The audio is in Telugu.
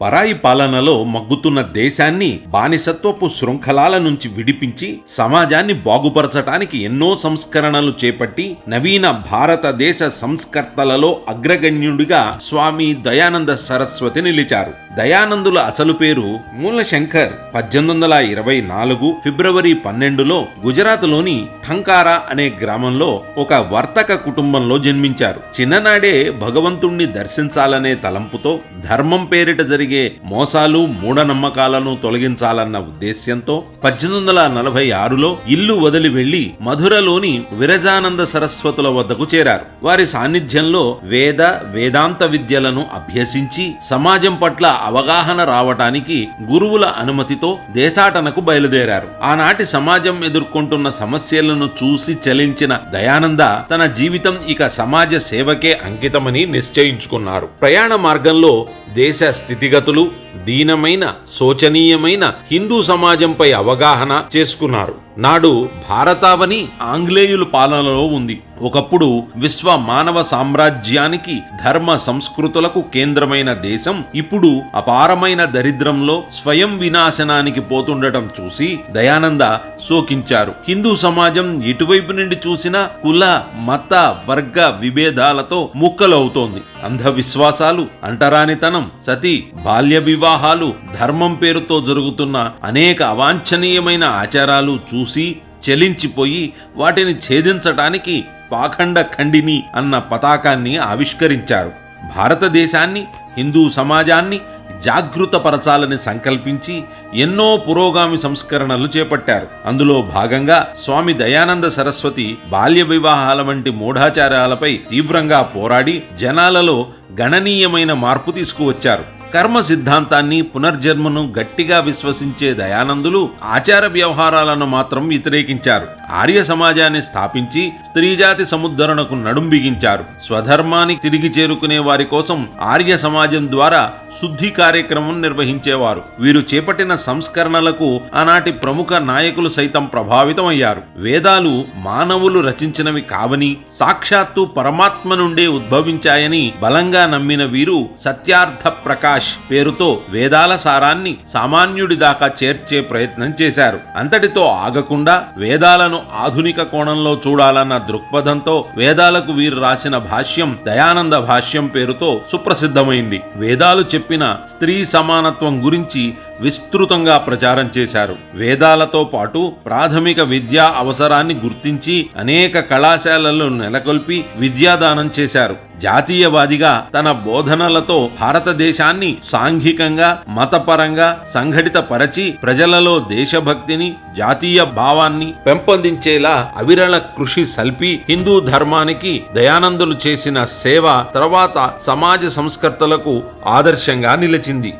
పరాయి పాలనలో మగ్గుతున్న దేశాన్ని బానిసత్వపు శృంఖలాల నుంచి విడిపించి సమాజాన్ని బాగుపరచటానికి ఎన్నో సంస్కరణలు చేపట్టి నవీన భారతదేశ సంస్కర్తలలో అగ్రగణ్యుడిగా స్వామి దయానంద సరస్వతి నిలిచారు. దయానందుల అసలు పేరు మూలశంకర్. పద్దెనిమిది వందల ఇరవై నాలుగు ఫిబ్రవరి పన్నెండులో గుజరాత్లోని ఠంకారా అనే గ్రామంలో ఒక వర్తక కుటుంబంలో జన్మించారు. చిన్ననాడే భగవంతుణ్ణి దర్శించాలనే తలంపుతో ధర్మం పేరిట జరిగే మోసాలు మూఢనమ్మకాలను తొలగించాలన్న ఉద్దేశ్యంతో పద్దెనిమిది వందల నలభై ఆరులో ఇల్లు వదిలి వెళ్ళి మధురలోని విరజానంద సరస్వతుల వద్దకు చేరారు. వారి సాన్నిధ్యంలో వేద వేదాంత విద్యలను అభ్యసించి సమాజం పట్ల అవగాహన రావటానికి గురువుల అనుమతితో దేశాటనకు బయలుదేరారు. ఆనాటి సమాజం ఎదుర్కొంటున్న సమస్యలను చూసి చలించిన దయానంద తన జీవితం ఇక సమాజ సేవకే అంకితమని నిశ్చయించుకున్నారు. ప్రయాణ మార్గంలో దేశ స్థితిగా స్థితిగతులు దీనమైన శోచనీయమైన హిందూ సమాజంపై అవగాహన చేసుకున్నారు. నాడు భారతావని ఆంగ్లేయుల పాలనలో ఉంది. ఒకప్పుడు విశ్వ మానవ సామ్రాజ్యానికి ధర్మ సంస్కృతులకు కేంద్రమైన దేశం ఇప్పుడు అపారమైన దరిద్రంలో స్వయం వినాశనానికి పోతుండటం చూసి దయానంద శోకించారు. హిందూ సమాజం ఎటువైపు నుండి చూసినా కుల మత వర్గ విభేదాలతో ముక్కలవుతోంది. అంధవిశ్వాసాలు అంటరానితనం సతి బాల్య వివాహాలు ధర్మం పేరుతో జరుగుతున్న అనేక అవాంఛనీయమైన ఆచారాలు చూ చూసి చెలించిపోయి వాటిని ఛేదించటానికి పాఖండ ఖండిని అన్న పతాకాన్ని ఆవిష్కరించారు. భారతదేశాన్ని హిందూ సమాజాన్ని జాగృతపరచాలని సంకల్పించి ఎన్నో పురోగామి సంస్కరణలు చేపట్టారు. అందులో భాగంగా స్వామి దయానంద సరస్వతి బాల్య వివాహాల వంటి మూఢాచారాలపై తీవ్రంగా పోరాడి జనాలలో గణనీయమైన మార్పు తీసుకువచ్చారు. కర్మ సిద్ధాంతాన్ని పునర్జన్మను గట్టిగా విశ్వసించే దయానందులు ఆచార వ్యవహారాలను మాత్రం వ్యతిరేకించారు. ఆర్య సమాజాన్ని స్థాపించి స్త్రీజాతి సముద్ధరణకు నడుం బిగించారు. స్వధర్మానికి తిరిగి చేరుకునే వారి కోసం ఆర్య సమాజం ద్వారా శుద్ధి కార్యక్రమం నిర్వహించేవారు. వీరు చేపట్టిన సంస్కరణలకు ఆనాటి ప్రముఖ నాయకులు సైతం ప్రభావితమయ్యారు. వేదాలు మానవులు రచించినవి కావని సాక్షాత్తు పరమాత్మ నుండే ఉద్భవించాయని బలంగా నమ్మిన వీరు సత్యార్థ భాష్ పేరుతో వేదాల సారాన్ని సామాన్యుడి దాకా చేర్చే ప్రయత్నం చేశారు. అంతటితో ఆగకుండా వేదాలను ఆధునిక కోణంలో చూడాలన్న దృక్పథంతో వేదాలకు వీరు రాసిన భాష్యం దయానంద భాష్యం పేరుతో సుప్రసిద్ధమైంది. వేదాలు చెప్పిన స్త్రీ సమానత్వం గురించి విస్తృతంగా ప్రచారం చేశారు. వేదాలతో పాటు ప్రాథమిక విద్యా అవసరాన్ని గుర్తించి అనేక కళాశాలలు నెలకొల్పి విద్యాదానం చేశారు. జాతీయవాదిగా తన బోధనలతో భారతదేశాన్ని సాంఘికంగా మతపరంగా సంఘటిత పరచి ప్రజలలో దేశభక్తిని జాతీయ భావాన్ని పెంపొందించేలా అవిరళ కృషి సల్పి హిందూ ధర్మానికి దయానందులు చేసిన సేవ తర్వాత సమాజ సంస్కర్తలకు ఆదర్శంగా నిలిచింది.